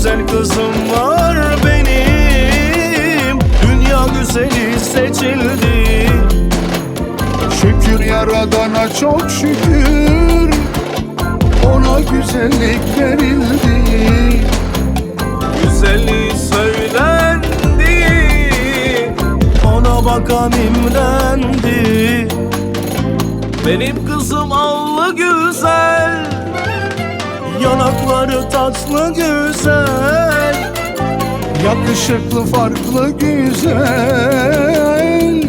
güzel kızım var benim. Dünya güzeli seçildi. Şükür yaradana çok şükür. Ona güzellik verildi. Güzeli söylendi. Ona bakan imrendi Benim kızım Yanakları tatlı güzel. Yakışıklı farklı güzel.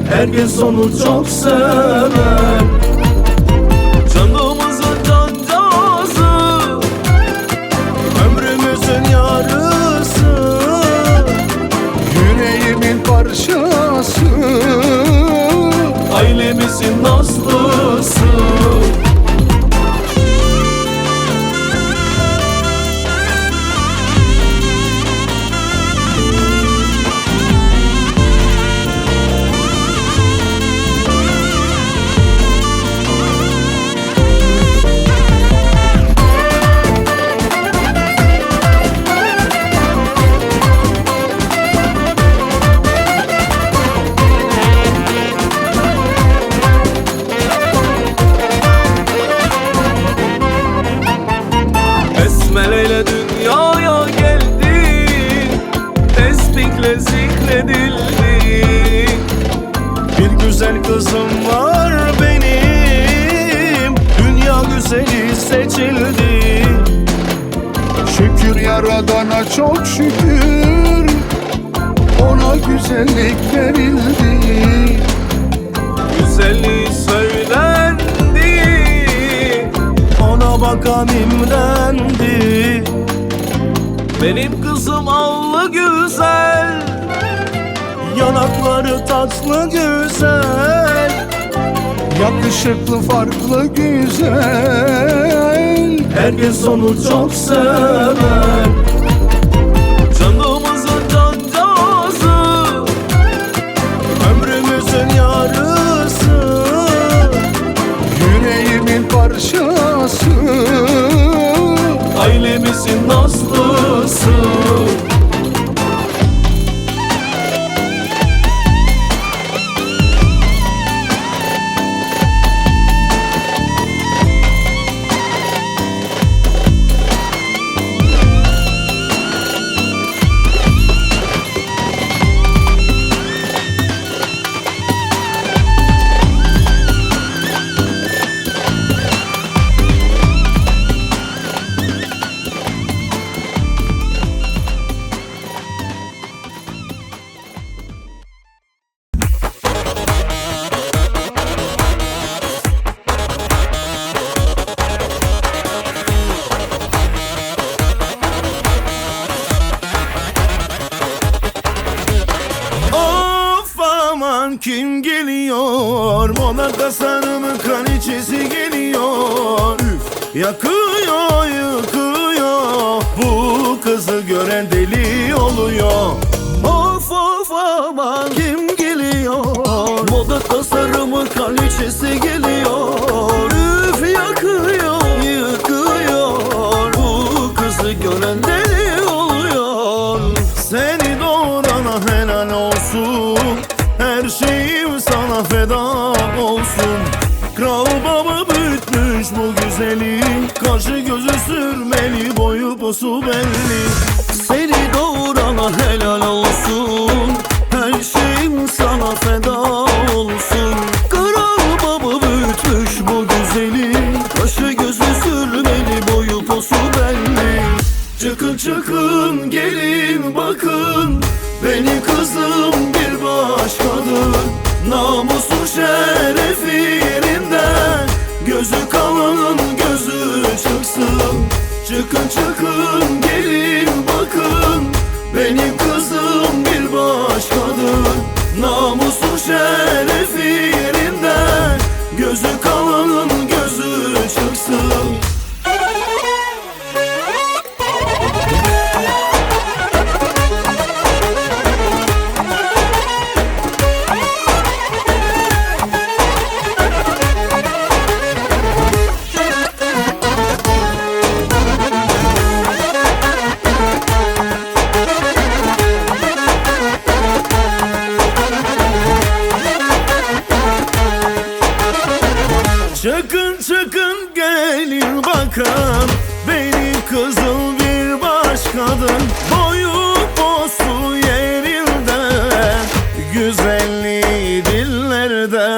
Herkes onu çok sever. Canımızın cancası Ömrümüzün yarısı. Yüreğimin parçası. Ailemizin nazlısı yaradana çok şükür. Ona güzellik verildi. Güzeli söylendi. Ona bakan imrendi Benim kızım allı güzel. Yanakları tatlı güzel. Yakışıklı farklı güzel. Herkes onu çok sever Yakıyor yıkıyor. Bu kızı gören deli oluyor. Of of aman kim geliyor? Moda tasarımı kraliçesi geliyor. Üf yakıyor yıkıyor. Bu kızı gören deli oluyor. Seni doğurana helal olsun. Her şeyim sana feda olsun. Kral baba bu güzeli Kaşı gözü sürmeli boyu posu belli. Seni doğurana helal olsun Her şeyim sana feda olsun. Kral baba büyütmüş bu güzeli Kaşı gözü sürmeli boyu posu belli. Çıkın çıkın gelin bakın 一。Güzelliği dillerde.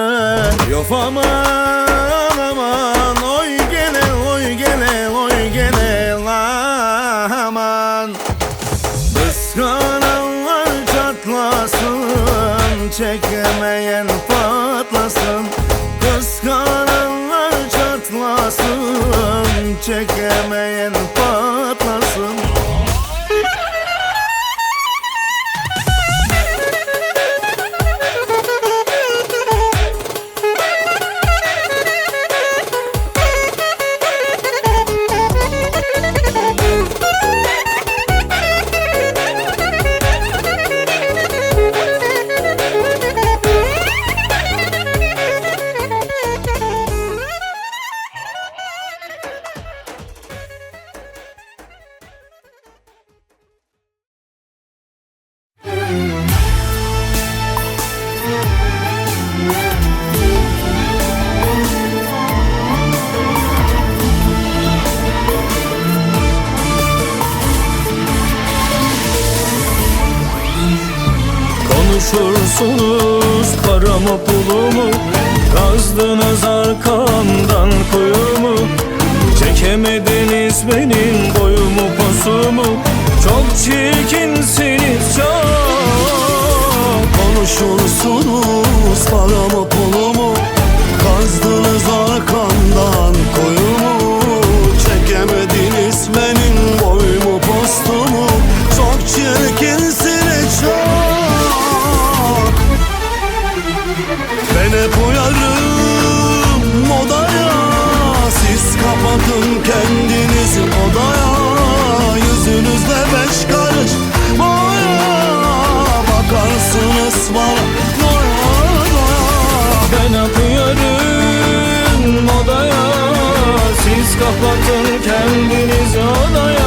Yok aman aman Oy gele oy gele oy gele la aman. Kıskananlar çatlasın Çekemeyen patlasın. Kıskananlar çatlasın Çekemeyen patlasın Konuşursunuz paramı pulumu Kazdınız arkamdan kuyumu Çekemediniz benim boyumu posumu. Çok çirkinsiniz çok. Konuşursunuz paramı bana doya Ben akıyorum odaya. Siz kapatın kendinizi odaya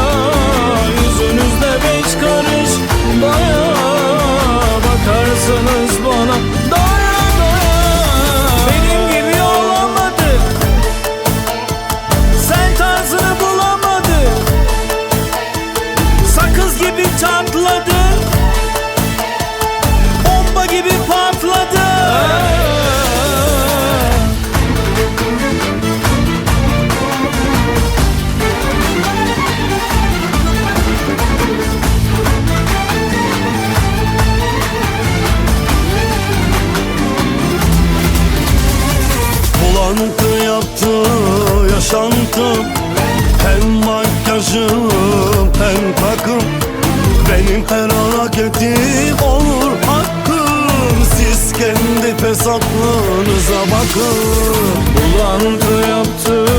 bakın Bulantı yaptı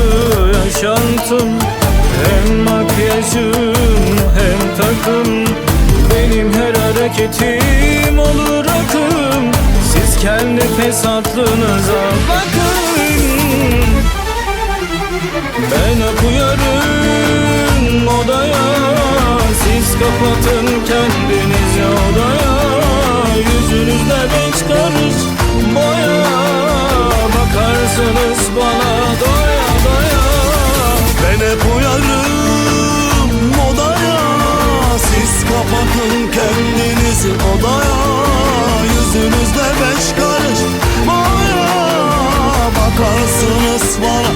yaşantım. Hem makyajım hem takım. Benim her hareketim olur akım. Siz kendi fesatlığınıza bakın. Ben hep uyarım odaya. Siz kapatın kendinizi odaya. Yüzünüzde beş karış boya bakarsınız bana doya doya. Ben hep uyarım odaya. Siz kapatın kendinizi odaya. Yüzünüzde beş karış maya. Bakarsınız bana